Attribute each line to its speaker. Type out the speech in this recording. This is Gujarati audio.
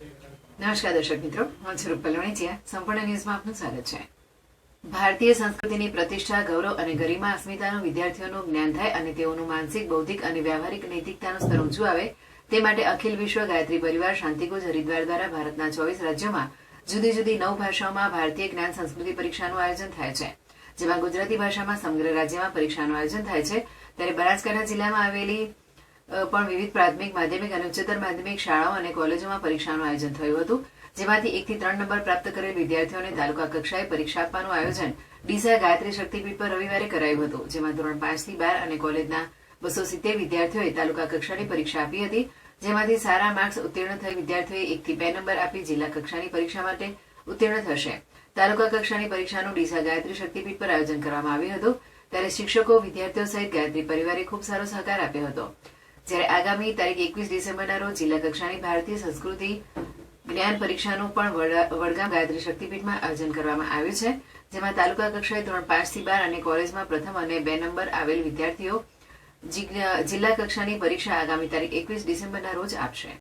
Speaker 1: નમસ્કાર દર્શક મિત્રો, હું છું રૂપલ સંપૂર્ણ ન્યૂઝમાં આપનું સ્વાગત છે. ભારતીય સંસ્કૃતિની પ્રતિષ્ઠા, ગૌરવ અને ગરિમા અસ્મિતાનું વિદ્યાર્થીઓનું જ્ઞાન થાય અને તેઓનું માનસિક, બૌદ્ધિક અને વ્યવહારિક નૈતિકતાનું સ્તર ઊંચું આવે, તે માટે અખિલ વિશ્વ ગાયત્રી પરિવાર શાંતિકુંજ હરિદ્વાર દ્વારા ભારતના ચોવીસ રાજ્યોમાં જુદી જુદી નવ ભાષાઓમાં ભારતીય જ્ઞાન સંસ્કૃતિ પરીક્ષાનું આયોજન થાય છે. જેમાં ગુજરાતી ભાષામાં સમગ્ર રાજ્યમાં પરીક્ષાનું આયોજન થાય છે. ત્યારે બનાસકાંઠા જિલ્લામાં આવેલી પણ વિવિધ પ્રાથમિક, માધ્યમિક અને ઉચ્ચતર માધ્યમિક શાળાઓ અને કોલેજોમાં પરીક્ષાનું આયોજન થયું હતું. જેમાંથી એકથી ત્રણ નંબર પ્રાપ્ત કરેલ વિદ્યાર્થીઓને તાલુકા કક્ષાએ પરીક્ષા આપવાનું આયોજન ડીસા ગાયત્રી શક્તિપીઠ પર રવિવારે કરાયું હતું, જેમાં ધોરણ પાંચથી બાર અને કોલેજના બસો સિત્તેર વિદ્યાર્થીઓએ તાલુકા કક્ષાની પરીક્ષા આપી હતી. જેમાંથી સારા માર્ક્સ ઉત્તીર્ણ થયેલ વિદ્યાર્થીઓએ એકથી બે નંબર આપી જિલ્લા કક્ષાની પરીક્ષા માટે ઉત્તીર્ણ થશે. તાલુકા કક્ષાની પરીક્ષાનું ડીસા ગાયત્રી શક્તિપીઠ પર આયોજન કરવામાં આવ્યું હતું. ત્યારે શિક્ષકો, વિદ્યાર્થીઓ સહિત ગાયત્રી પરિવારે ખૂબ સારો સહકાર આપ્યો હતો. જ્યારે આગામી તારીખ એકવીસ ડિસેમ્બરના રોજ જિલ્લા કક્ષાની ભારતીય સંસ્કૃતિ જ્ઞાન પરીક્ષાનું પણ વડા- વડગામ ગાયત્રી શક્તિપીઠમાં આયોજન કરવામાં આવ્યું છે, જેમાં તાલુકા કક્ષાએ ધોરણ પાંચથી બાર અને કોલેજમાં પ્રથમ અને બે નંબર આવેલ વિદ્યાર્થીઓ જિલ્લા કક્ષાની પરીક્ષા આગામી તારીખ એકવીસ ડિસેમ્બરના રોજ આપશે.